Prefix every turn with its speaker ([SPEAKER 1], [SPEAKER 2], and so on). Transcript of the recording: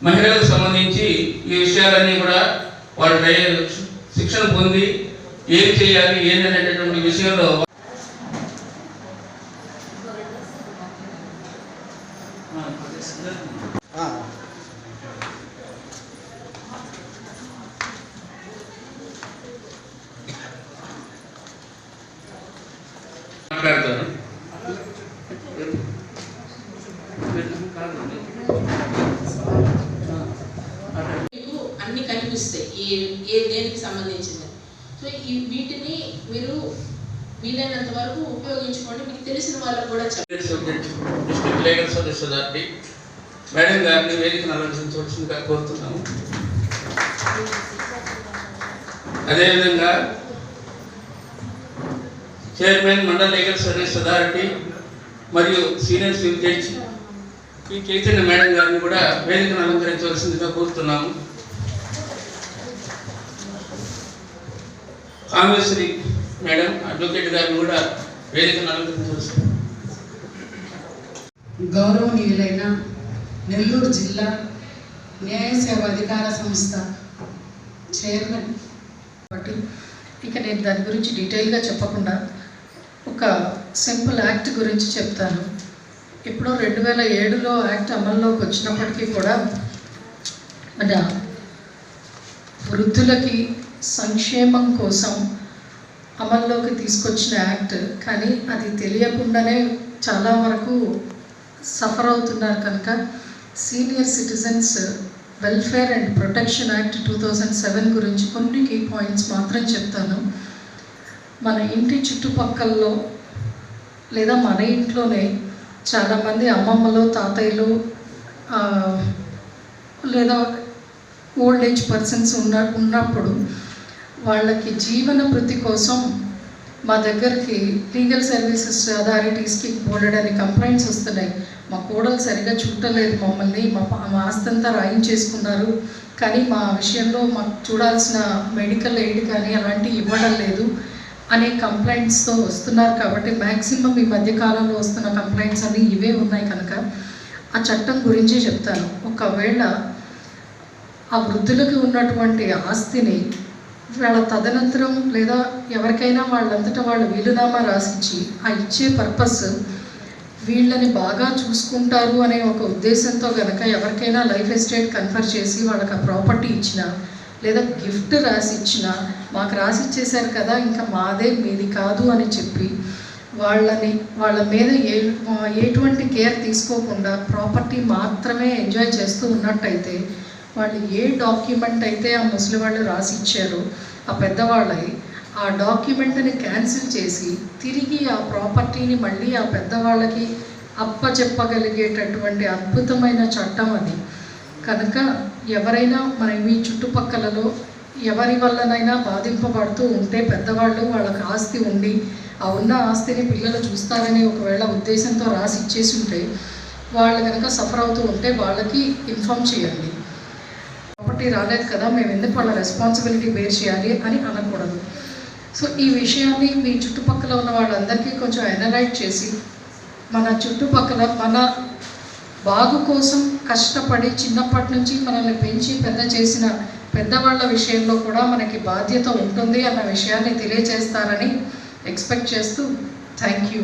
[SPEAKER 1] మహిళలకు సంబంధించి ఈ విషయాలన్నీ కూడా వాళ్ళు శిక్షణ పొంది ఏం చేయాలి ఏంటనేటటువంటి విషయంలో
[SPEAKER 2] మీకు అన్ని కనిపిస్తాయి. ఏ ఏ దేనికి సంబంధించింది? సో ఈ వీటిని మీరు వీలైనంత వరకు ఉపయోగించుకోండి. మీకు తెలిసిన వాళ్ళకు కూడా చెప్పండి.
[SPEAKER 1] District legal service authority madam గారిని వేదికను ఆలోచించవలసిందిగా కోరుతున్నాము. అదేవిధంగా chairman Mandal legal service authority మరియు సీనియర్ సివిల్ జడ్జి ఈ చైతన్య మేడం గారిని కూడా వేదికను అలంకరించవలసిందిగా కోరుతున్నాము. కామేశ్వరి మేడం అడ్వకేట్ గారిని కూడా వేదికను అలంకరించవలసింది
[SPEAKER 3] గౌరవనీయులైన నెల్లూరు జిల్లా న్యాయ సేవ అధికార సంస్థ చైర్మన్ కాబట్టి ఇక నేను దాని గురించి డీటెయిల్గా చెప్పకుండా ఒక సింపుల్ యాక్ట్ గురించి చెప్తాను. ఇప్పుడు రెండు వేల ఏడులో యాక్ట్ అమల్లోకి వచ్చినప్పటికీ కూడా మన వృద్ధులకి సంక్షేమం కోసం అమల్లోకి తీసుకొచ్చిన యాక్ట్. కానీ అది తెలియకుండానే చాలా వరకు సఫర్ అవుతున్నారు కనుక senior citizens welfare and protection act two thousand seven గురించి కొన్ని కీ పాయింట్స్ మాత్రం చెప్తాను. మన ఇంటి చుట్టుపక్కల్లో లేదా మన ఇంట్లోనే చాలామంది అమ్మమ్మలు తాతయ్యలు లేదా ఓల్డ్ ఏజ్ పర్సన్స్ ఉన్న ఉన్నప్పుడు వాళ్ళకి జీవన వృత్తి కోసం మా దగ్గరికి లీగల్ సర్వీసెస్ అథారిటీస్కి బోలెడని కంప్లైంట్స్ వస్తున్నాయి. మా కోడలు సరిగా చూడలేదు మమ్మల్ని మా పా- మా ఆస్తంతా రాయించేసుకున్నారు. కానీ మా విషయంలో మాకు చూడాల్సిన మెడికల్ ఎయిడ్ కానీ అలాంటివి ఇవ్వడం లేదు. అనే కంప్లైంట్స్తో వస్తున్నారు కాబట్టి మ్యాక్సిమం ఈ మధ్యకాలంలో వస్తున్న కంప్లైంట్స్ అన్నీ ఇవే ఉన్నాయి కనుక ఆ చట్టం గురించి చెప్తాను. ఒకవేళ ఆ వృద్ధులకు ఉన్నటువంటి ఆస్తిని వాళ్ళ తదనంతరం లేదా ఎవరికైనా వాళ్ళంతటా వాళ్ళు వీలునామా రాసిచ్చి ఆ ఇచ్చే పర్పస్ వీళ్ళని బాగా చూసుకుంటారు అనే ఒక ఉద్దేశంతో కనుక ఎవరికైనా లైఫ్ ఎస్టేట్ కన్ఫర్ చేసి వాళ్ళకి ఆ ప్రాపర్టీ ఇచ్చిన లేదా గిఫ్ట్ రాసి ఇచ్చిన మాకు రాసి ఇచ్చేశారు కదా ఇంకా మాదే మీది కాదు అని చెప్పి వాళ్ళని వాళ్ళ మీద ఏ ఎటువంటి కేర్ తీసుకోకుండా ప్రాపర్టీ మాత్రమే ఎంజాయ్ చేస్తూ ఉన్నట్టయితే వాళ్ళు ఏ డాక్యుమెంట్ అయితే ఆ ముసలి వాళ్ళు రాసిచ్చారో ఆ పెద్దవాళ్ళవి ఆ డాక్యుమెంట్ని క్యాన్సిల్ చేసి తిరిగి ఆ ప్రాపర్టీని మళ్ళీ ఆ పెద్దవాళ్ళకి అప్పచెప్పగలిగేటటువంటి అద్భుతమైన చట్టం అది. కనుక ఎవరైనా మన మీ చుట్టుపక్కలలో ఎవరి వల్లనైనా బాధింపబడుతూ ఉంటే పెద్దవాళ్ళు వాళ్ళకి ఆస్తి ఉండి ఆ ఉన్న ఆస్తిని పిల్లలు చూస్తారని ఒకవేళ ఉద్దేశంతో రాసి ఇచ్చేసి ఉంటే వాళ్ళు కనుక సఫర్ అవుతూ ఉంటే వాళ్ళకి ఇన్ఫామ్ చేయండి. ప్రాపర్టీ రాలేదు కదా మేము ఎందుకు వాళ్ళ రెస్పాన్సిబిలిటీ బేర్ చేయాలి అని అనకూడదు. సో ఈ విషయాన్ని మీ చుట్టుపక్కల ఉన్న వాళ్ళందరికీ కొంచెం ఎనలైట్ చేసి మన చుట్టుపక్కల మన బాగు కోసం కష్టపడి చిన్నప్పటి నుంచి మనల్ని పెంచి పెద్ద చేసిన పెద్దవాళ్ళ విషయంలో కూడా మనకి బాధ్యత ఉంటుంది అన్న విషయాన్ని తెలియజేస్తారని ఎక్స్పెక్ట్ చేస్తూ థ్యాంక్ యూ